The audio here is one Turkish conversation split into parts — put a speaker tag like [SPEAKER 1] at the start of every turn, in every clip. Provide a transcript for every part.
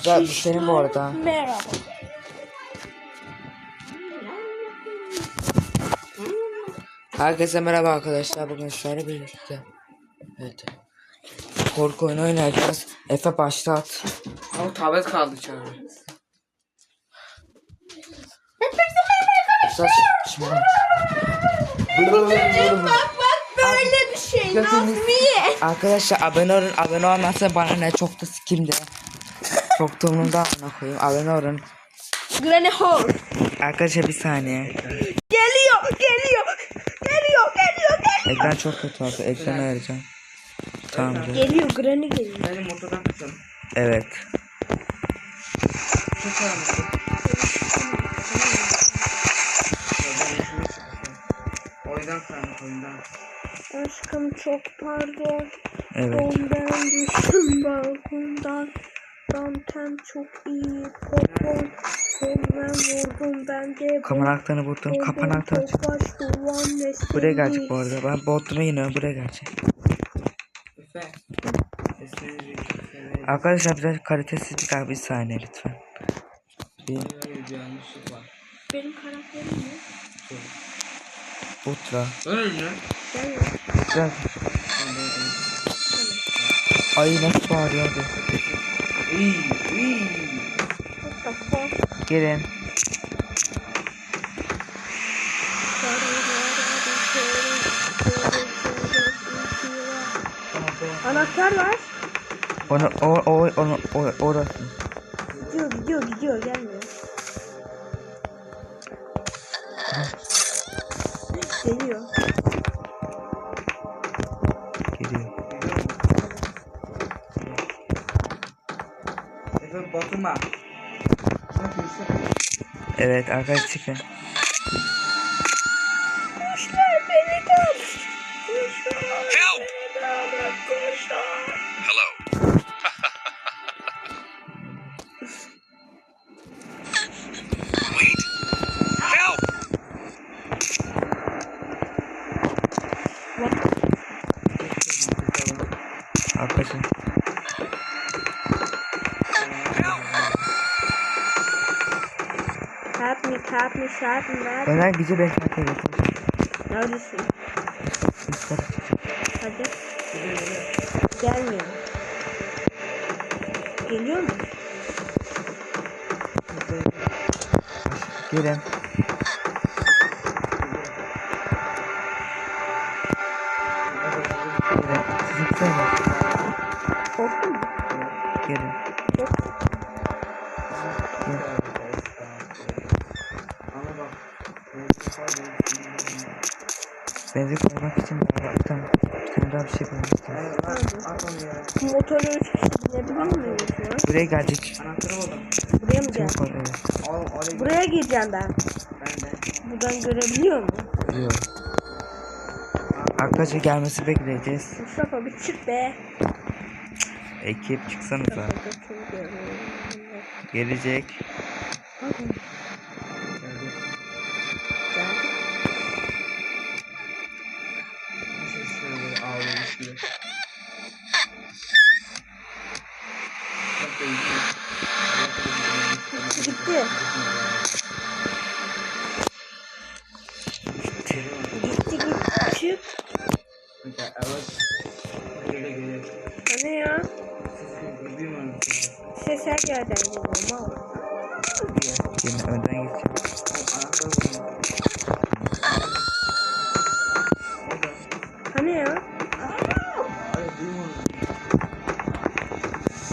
[SPEAKER 1] Güzel bu senin bu arada.
[SPEAKER 2] Merhaba.
[SPEAKER 1] Herkese merhaba arkadaşlar. Bugün sizlerle birlikte. Evet. Korku oyunu oynayacağız. Efe başlat.
[SPEAKER 3] Ama tablet kaldı içeride.
[SPEAKER 1] Saç. Şimdi.
[SPEAKER 2] Bak bak böyle bir şey Nazmiye.
[SPEAKER 1] Arkadaşlar abone olun. Abone olmazsa bana ne çok da sikimde. Çok da amına koyayım. Abone olun.
[SPEAKER 2] Granny Hall.
[SPEAKER 1] Arkadaşlar bir saniye.
[SPEAKER 2] Geliyor geliyor. Geliyor geliyor geliyor.
[SPEAKER 1] Ekran çok kötü oldu. Ekranı vereceğim. Tamamdır.
[SPEAKER 2] Geliyor Granny geliyor.
[SPEAKER 3] Benim motordan kısalım.
[SPEAKER 1] Evet.
[SPEAKER 3] Çok karanlık. Oyundan karanlık oyundan.
[SPEAKER 2] Aşkım çok pardon.
[SPEAKER 1] Evet.
[SPEAKER 2] Ondan düştüm balkondan. Danten çok iyi. Popon. Kolmen vurdum ben de.
[SPEAKER 1] Kapanaklarını buldum. Kapanakları aç. Buraya gelecek bu arada. Ben Bodrum'a iniyorum. Buraya gelecek. Arkadaşlar biraz kalitesiz bir daha bir saniye lütfen. Bir.
[SPEAKER 2] Benim karakterim ne?
[SPEAKER 1] Butra.
[SPEAKER 3] Öyle mi?
[SPEAKER 2] Ben yok.
[SPEAKER 1] Butra. Ay nasıl bağırıyor hadi.
[SPEAKER 3] İyi, iyi.
[SPEAKER 2] What the fuck?
[SPEAKER 1] Gelin.
[SPEAKER 2] Anahtar var.
[SPEAKER 1] Onu o o onu o orası.
[SPEAKER 2] Gidiyor gidiyor gidiyor gelmiyor. Geliyor.
[SPEAKER 1] Geliyor.
[SPEAKER 3] Efe bakıma. Bak Yusuf.
[SPEAKER 1] Evet arkadaşlar çıkın.
[SPEAKER 2] Kuşlar beni de Kuşlar
[SPEAKER 4] Help!
[SPEAKER 2] beni de alın, kuşlar.
[SPEAKER 4] Hello. Wait. Help!
[SPEAKER 1] Arkadaşlar.
[SPEAKER 2] Help me, help me.
[SPEAKER 1] Benden bizi beklerken yapalım.
[SPEAKER 2] Neredesin?
[SPEAKER 1] Yukarı çıkacağım.
[SPEAKER 2] Hadi. Gelmiyor. Geliyor mu?
[SPEAKER 1] Gelin. Gelin.
[SPEAKER 2] Korktun mu?
[SPEAKER 1] Gelin.
[SPEAKER 2] Korktun.
[SPEAKER 3] Ama
[SPEAKER 1] Benzin koymak için tane, bir tane daha bir şey.
[SPEAKER 2] Bu motora üç kişi binebilir miyiz ya?
[SPEAKER 1] Buraya gelecek.
[SPEAKER 2] Buraya mı?
[SPEAKER 1] Çok var evet.
[SPEAKER 2] Buraya gireceğim ben.
[SPEAKER 3] Ben de.
[SPEAKER 2] Buradan görebiliyor mu?
[SPEAKER 1] Biliyorum. Arkadaşlar gelmesi bekleyeceğiz.
[SPEAKER 2] Mustafa bir çık be.
[SPEAKER 1] Ekip çıksanıza. Gelecek.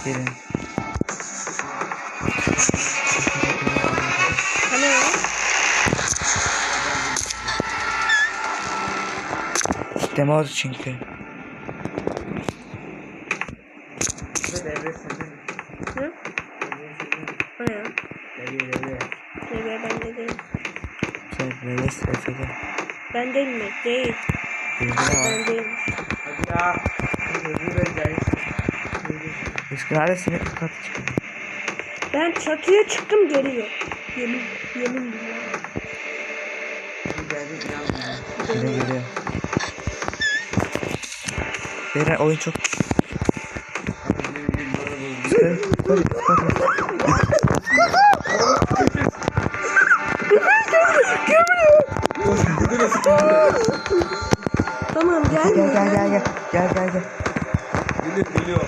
[SPEAKER 1] Gelin.
[SPEAKER 2] Hani?
[SPEAKER 1] Sistemi oldu çünkü.
[SPEAKER 3] Devre mi?
[SPEAKER 2] Hı?
[SPEAKER 3] Devre?
[SPEAKER 2] Hani ya?
[SPEAKER 3] Devre devre.
[SPEAKER 2] Seviye bende değil.
[SPEAKER 1] Şey, Reves Efe'de.
[SPEAKER 2] Ben değil mi? Değil.
[SPEAKER 1] Bilgi de var.
[SPEAKER 2] Ben değilmiş.
[SPEAKER 3] Hadi ya. Devre devre.
[SPEAKER 1] Üskü neredesin? Çıkın.
[SPEAKER 2] Ben çatıya çıktım geliyor. Yemin, yemin.
[SPEAKER 1] Yine geliyor. Beyler oyun çok sıkı. yukarı yukarı.
[SPEAKER 2] Tamam gel.
[SPEAKER 1] Gel gel gel gel. Gel gel gel.
[SPEAKER 3] Geliyor geliyor.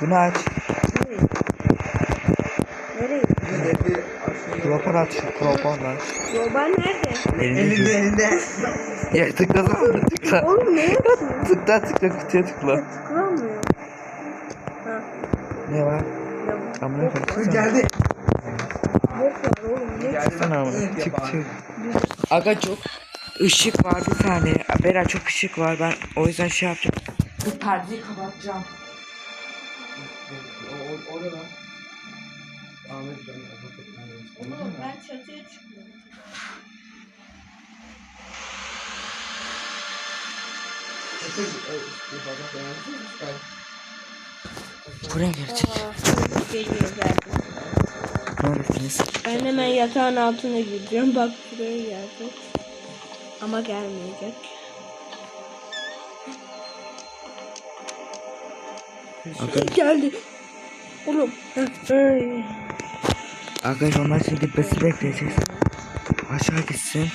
[SPEAKER 1] Bunu aç.
[SPEAKER 2] Nereye?
[SPEAKER 3] Hedefi.
[SPEAKER 1] Dropper aç. Dropper lan.
[SPEAKER 2] Yoban nerede?
[SPEAKER 3] Elinde elinde.
[SPEAKER 1] Ya tıkla lan. Tıkla.
[SPEAKER 2] Oğlum ne yapıyorsun?
[SPEAKER 1] Tıkla tıkla kutuya tıkla.
[SPEAKER 2] Tıklanmıyor. Ha.
[SPEAKER 1] Ne var?
[SPEAKER 2] Ya,
[SPEAKER 1] Amına koyayım.
[SPEAKER 3] geldi.
[SPEAKER 2] bok var oğlum. Ne?
[SPEAKER 3] Geldi
[SPEAKER 1] Sana ama.
[SPEAKER 3] Evet,
[SPEAKER 1] Çık çık. Aga çok ışık var bir saniye. Bera çok ışık var. Ben o yüzden şey yapacağım. Bu perdeyi kapatacağım.
[SPEAKER 3] O, o, orada lan. Ahmet Can.
[SPEAKER 2] Oğlum ben çatıya çıkıyorum.
[SPEAKER 1] Buraya gelecek.
[SPEAKER 2] Geliyor zaten.
[SPEAKER 1] Neredesiniz?
[SPEAKER 2] Ben hemen yatağın altına gireceğim. Bak buraya gelecek. Ama gelmeyecek.
[SPEAKER 1] Aga,
[SPEAKER 2] Geldi. Oğlum.
[SPEAKER 1] Aga onlar şimdi gitmesi bekleyeceğiz. Aşağı gitsin.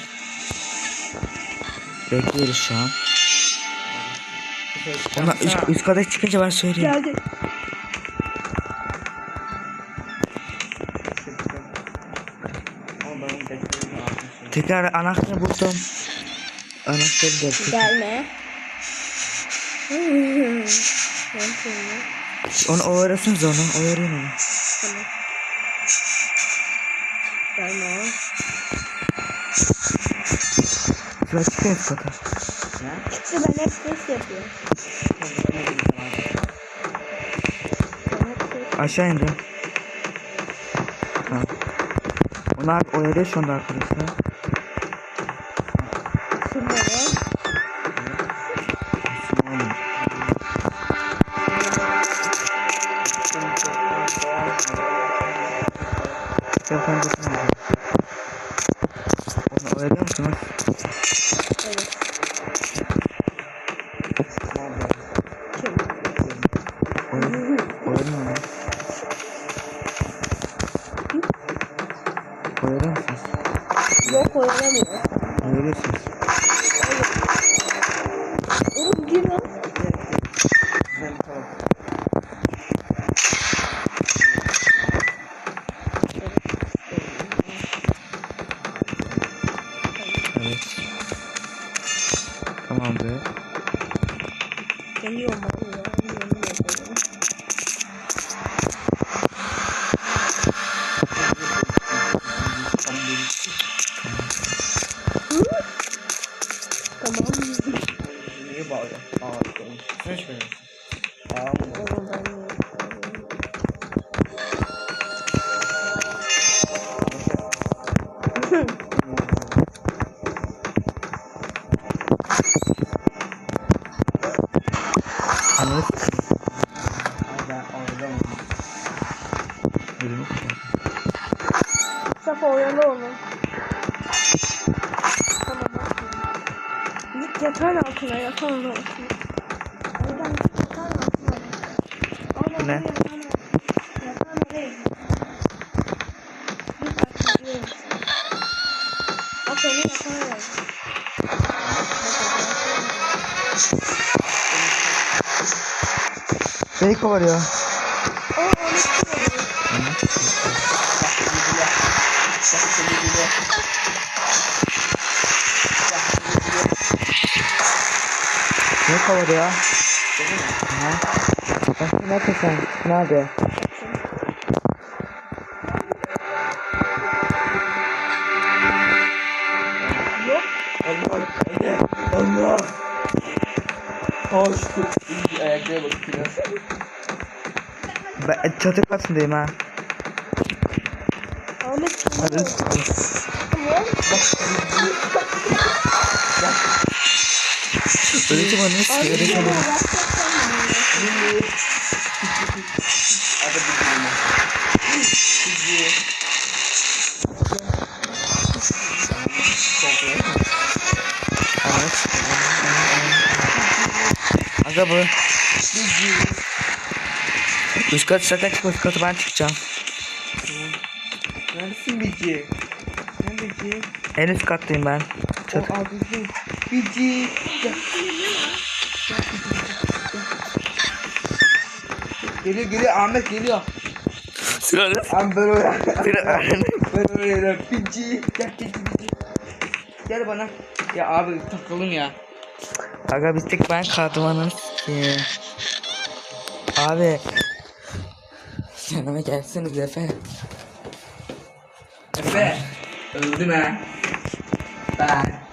[SPEAKER 1] Bekliyoruz şu an. Onlar üst, üst kata çıkınca ben söyleyeyim.
[SPEAKER 2] Geldi.
[SPEAKER 1] Tekrar anahtarı buldum. Anahtarı da.
[SPEAKER 2] Gelme.
[SPEAKER 1] Onu oyalasınız onu. Oyalayın onu.
[SPEAKER 2] Tamam. Gelme.
[SPEAKER 1] Şuraya çıkın üst kata.
[SPEAKER 2] Çıktı ben hep ses yapıyorum.
[SPEAKER 1] Aşağı indi. Ha. Onlar oyalıyor şu anda arkadaşlar. Ya sen bakın. Onu
[SPEAKER 2] 王者。Altına yatağın altına. Oradan yatağın altına. Oradan
[SPEAKER 1] Ne?
[SPEAKER 2] yatağın oraya. Git bak gidiyorum. Bak onu yatağına ver.
[SPEAKER 1] Beni kovalıyor.
[SPEAKER 2] O onu tutuyor.
[SPEAKER 1] Kovalıyor. Aha. Bak ne yapıyorsun? Ne abi?
[SPEAKER 2] Yok.
[SPEAKER 3] Allah. Hadi. Allah. Hoş. İyi ayaklara bakıyor.
[SPEAKER 1] Ben çatı katındayım ha.
[SPEAKER 2] Ahmet?
[SPEAKER 1] Hadi. Öğretim?
[SPEAKER 2] Abi
[SPEAKER 1] Öğretim.
[SPEAKER 3] Sizi.
[SPEAKER 1] Evet. Aga bu. Üst kat çıkma üst katı ben çıkacağım.
[SPEAKER 3] Neredesin Bici? Nerede Bici?
[SPEAKER 1] En üst kattayım ben. Çatı.
[SPEAKER 3] O abisi. Bici. Gel. Geliyor geliyor Ahmet geliyor.
[SPEAKER 1] Sırada.
[SPEAKER 3] Ahmet ben oraya.
[SPEAKER 1] Sırada.
[SPEAKER 3] ben oraya. Bici. Gel Bici Bici. Gel bana. Ya abi takalım ya.
[SPEAKER 1] Aga bir tek ben kaldım ananı sikeyim. Abi. Yanıma gelseniz Efe.
[SPEAKER 3] Efe. Öldüm ha. Ben.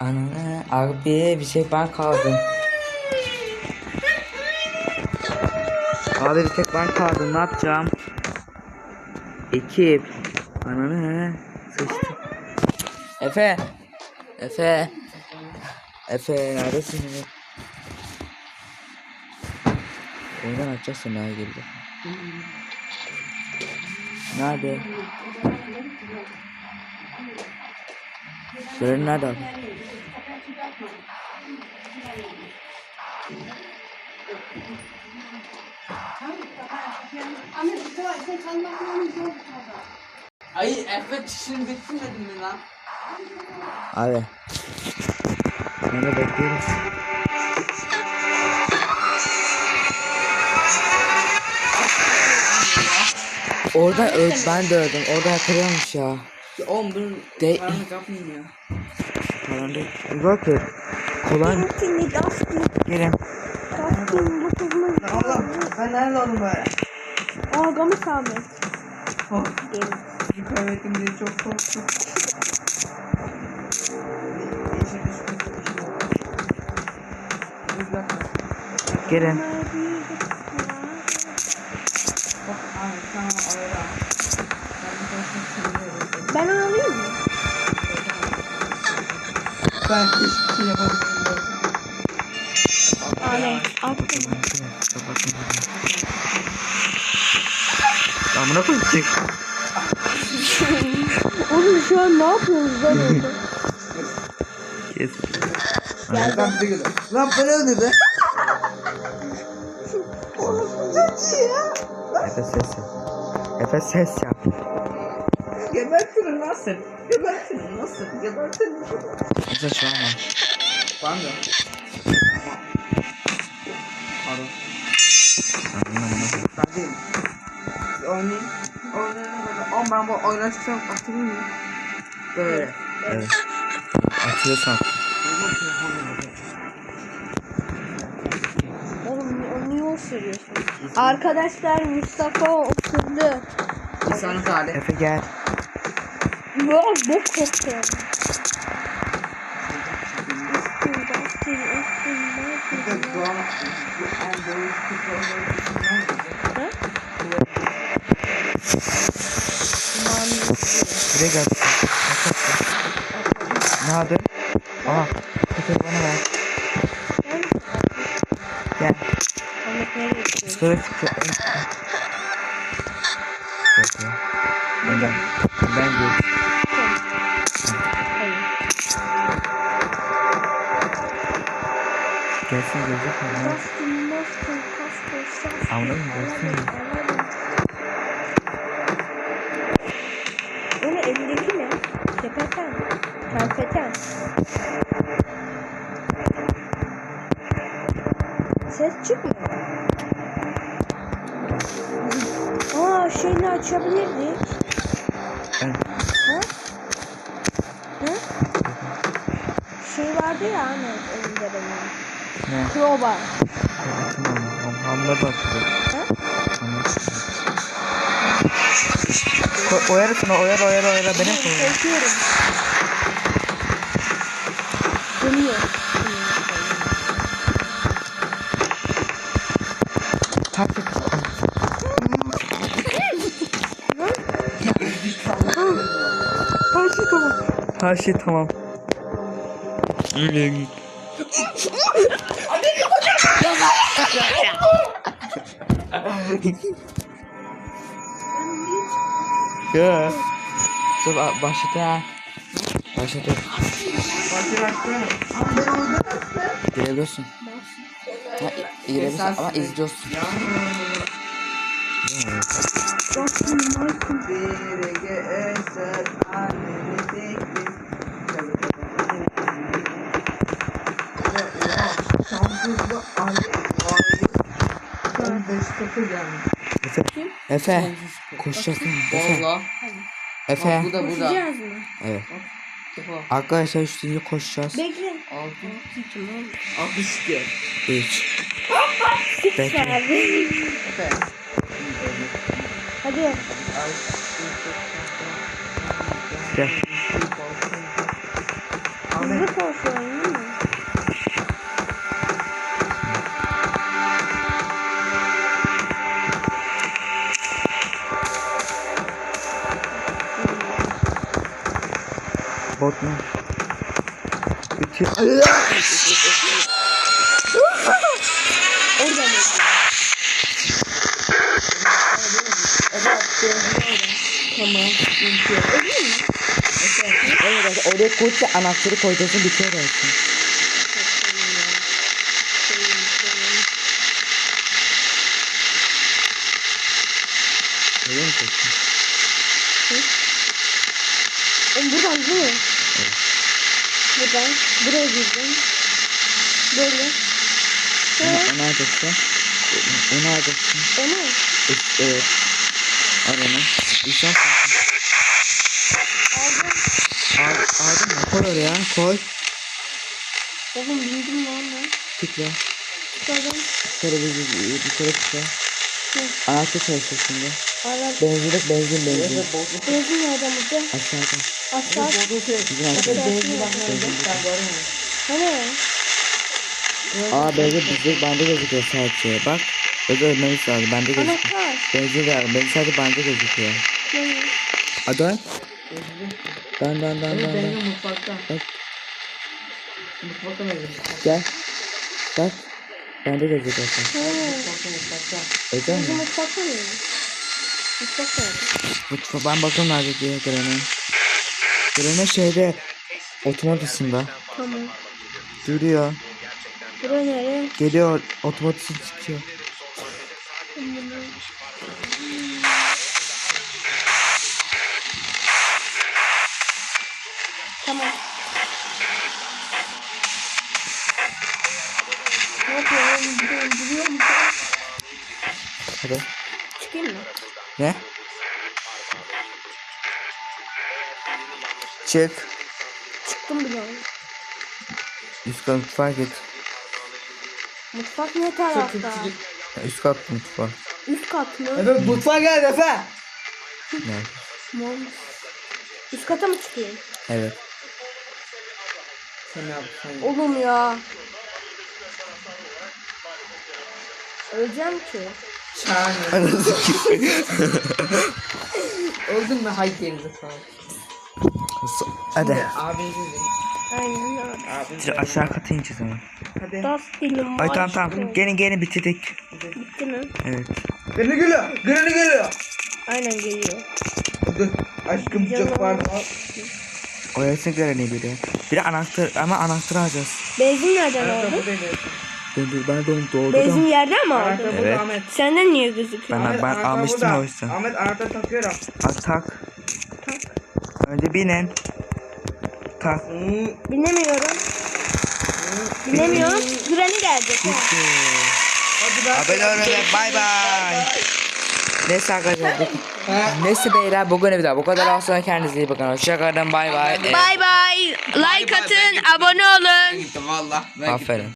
[SPEAKER 1] Ananı abi bir tek ben kaldım. Abi bir tek ben kaldım ne yapacağım? Ekip. Ananı sıçtı. Efe. Efe. Efe neredesin? Oradan açacaksın daha geldi. Nerede? Söyle nerede abi?
[SPEAKER 3] Ay Efe çişini bitirmedin mi lan?
[SPEAKER 1] Abi. Seni bekliyoruz. Orada öl ben de öldüm. Orada yakalıyormuş ya.
[SPEAKER 3] Ya oğlum dur.
[SPEAKER 1] De-
[SPEAKER 3] Karanlık yapmayayım ya.
[SPEAKER 1] Bakın. Kolay mı?
[SPEAKER 2] Dustin, Dustin,
[SPEAKER 1] Gelin.
[SPEAKER 2] Dustin, bu kızımız.
[SPEAKER 3] Allah ben nerede oldum böyle?
[SPEAKER 2] Aa Gamis Ahmet.
[SPEAKER 3] Oh,
[SPEAKER 2] Gelin.
[SPEAKER 3] çocuk kaybettim diye çok korktum.
[SPEAKER 1] Gelin.
[SPEAKER 3] Ben
[SPEAKER 2] alayım mı?
[SPEAKER 3] Ben hiçbir şey yapamıyorum.
[SPEAKER 2] Ahmet. Attım.
[SPEAKER 1] Amına koyayım.
[SPEAKER 2] Oğlum şu an ne yapıyoruz lan orada?
[SPEAKER 1] Kes.
[SPEAKER 3] Lan bize geliyor. Lan beni öldürdü.
[SPEAKER 1] Efe ses yap. Efe ses yap.
[SPEAKER 3] Gebertirim lan sen. Gebertirim lan sen. Gebertirim.
[SPEAKER 1] Efe şu an var.
[SPEAKER 3] Ben de. Pardon. Ben değilim. Siz Oynayın. Oynayın böyle. Ama ben bu oyuna çıksam atılır mıyım? Böyle.
[SPEAKER 1] Evet. Atıyorsan.
[SPEAKER 2] Oğlum o niye osuruyorsun? Arkadaşlar Mustafa osurdu.
[SPEAKER 3] İnsanlık hali.
[SPEAKER 1] Efe gel.
[SPEAKER 2] Böyle bok koktu. Üstün,
[SPEAKER 1] Buraya gel. Ne yaptın? Aa. Efe bana ver. Gel.
[SPEAKER 2] Ahmet nereye çıkmıyor. Aa şeyini açabilirdik.
[SPEAKER 1] Ben
[SPEAKER 2] Ha? Ha? Şey vardı ya hani elinde benim.
[SPEAKER 1] ne?
[SPEAKER 2] Crowbar.
[SPEAKER 1] Tamam. Hamle bakıyor.
[SPEAKER 2] Ha?
[SPEAKER 1] Ko oyarısın o oyar oyar oyar benim.
[SPEAKER 2] Korkuyorum. Dönüyor. Her şey tamam.
[SPEAKER 1] ya. Dur ba- başladı ha.
[SPEAKER 3] Orada
[SPEAKER 1] Gelebiliyorsun. Ha, iyilemiş ama izliyorsun.
[SPEAKER 2] Dostum Michael.
[SPEAKER 3] Bir gece eser anneni bekle. Şampiyonda Ali Ali 15 0 gelmiş.
[SPEAKER 1] Efe. Efe. Koşacaksın. Efe.
[SPEAKER 3] Valla.
[SPEAKER 1] Efe.
[SPEAKER 3] Bak bu da bu da.
[SPEAKER 2] Koşacağız mı?
[SPEAKER 1] Evet.
[SPEAKER 3] Defa.
[SPEAKER 1] Arkadaşlar üstünce koşacağız.
[SPEAKER 2] Bekle.
[SPEAKER 3] 6
[SPEAKER 2] Sikim oğlum.
[SPEAKER 3] 62.
[SPEAKER 1] 3. Bekle.
[SPEAKER 2] Abi.
[SPEAKER 3] Efe.
[SPEAKER 2] Hadi.
[SPEAKER 1] Gel.
[SPEAKER 2] Hızlı koşuyorum
[SPEAKER 1] Bitiyor.
[SPEAKER 2] Orada mı?
[SPEAKER 1] Evet oraya koyunca anahtarı koyacaksın bitiyor zaten. Öyle mi koydun?
[SPEAKER 2] Oğlum buradan değil mi? Buradan. Buraya girdim. Böyle. Sonra
[SPEAKER 1] onu alacaksın. Onu- alacaksın.
[SPEAKER 2] onu.
[SPEAKER 1] Evet. Al onu. İnşallah
[SPEAKER 2] Aldım.
[SPEAKER 1] Al, aldın mı? Koy oraya koy.
[SPEAKER 2] Oğlum bindim lan ben.
[SPEAKER 1] Tıkla.
[SPEAKER 2] Çıkardım.
[SPEAKER 1] Yukarı bir, bir, bir kere tıkla. Anahtar çalışıyor şimdi.
[SPEAKER 2] Ara.
[SPEAKER 1] Benzinlik benzin benzin.
[SPEAKER 2] Benzin nereden burada?
[SPEAKER 1] Aşağıda.
[SPEAKER 2] Aşağı.
[SPEAKER 1] Bizim aşağıda.
[SPEAKER 2] Hani?
[SPEAKER 1] Aa benzin bizde bende gözüküyor sadece. Bak. Öyle ölmemiz lazım. Bende gözüküyor. Benzin de benzin sadece bende gözüküyor. A dön. Dön dön dön dön. dön.
[SPEAKER 3] Benim mutfakta.
[SPEAKER 1] Bak.
[SPEAKER 3] Mutfakta mı?
[SPEAKER 1] Gel. Bak. Bende gözüküyor.
[SPEAKER 3] Mutfakta mutfakta.
[SPEAKER 1] Öyle mi?
[SPEAKER 2] mutfakta mı? Mutfak nerede?
[SPEAKER 1] Ben bakıyorum nerede diye Granny. Granny şeyde otomatisinde
[SPEAKER 2] Tamam.
[SPEAKER 1] duruyor.
[SPEAKER 2] Nereye?
[SPEAKER 1] Geliyor otomatisi çıkıyor. Çık.
[SPEAKER 2] Çıktım bile.
[SPEAKER 1] Üst kat mutfağa git.
[SPEAKER 2] Mutfak ne tarafta?
[SPEAKER 1] Ya, Üst kat mutfağa.
[SPEAKER 2] Üst kat mı?
[SPEAKER 3] Efe mutfağa gel Efe.
[SPEAKER 1] Ne?
[SPEAKER 2] Üst kata mı çıkayım?
[SPEAKER 1] Evet.
[SPEAKER 3] Sen ne yaptın?
[SPEAKER 2] Oğlum ya. Öleceğim ki.
[SPEAKER 3] Şahane. Öldün mü? Hay gerizekalı.
[SPEAKER 1] Hadi.
[SPEAKER 3] Abinizi izleyin.
[SPEAKER 2] Aynen öyle.
[SPEAKER 1] Şimdi aşağı kata ineceğiz ama.
[SPEAKER 3] Hadi.
[SPEAKER 2] Das dilim
[SPEAKER 1] Ay tamam tamam. Gelin gelin bitirdik.
[SPEAKER 2] Bitti mi?
[SPEAKER 1] Evet.
[SPEAKER 3] Granny geliyor. Granny geliyor.
[SPEAKER 2] Aynen geliyor.
[SPEAKER 3] Dur. Aşkım çok pardon.
[SPEAKER 1] Oyasın Granny biri. Biri anahtar ama anahtarı alacağız.
[SPEAKER 2] Benzin nereden aldın?
[SPEAKER 1] dur ben de onu
[SPEAKER 2] Benzin
[SPEAKER 1] doğdum.
[SPEAKER 2] yerden mi aldın?
[SPEAKER 1] Evet.
[SPEAKER 2] Senden niye gözüküyor?
[SPEAKER 1] Ben-
[SPEAKER 3] anahtar
[SPEAKER 1] almıştım o yüzden.
[SPEAKER 3] Ahmet anahtar takıyorum.
[SPEAKER 1] Hadi tak. Önce binin. Tak.
[SPEAKER 3] Hmm.
[SPEAKER 2] Bilemiyorum. Bilemiyorum. Granny gelecek.
[SPEAKER 3] Hadi ben.
[SPEAKER 1] Abone olun. Bay bay. Neyse arkadaşlar. Neyse beyler bugün bir daha bu kadar olsun kendinize iyi bakın. Hoşçakalın bay bay.
[SPEAKER 2] Bay bay. Like atın, abone olun.
[SPEAKER 3] Valla.
[SPEAKER 1] Aferin.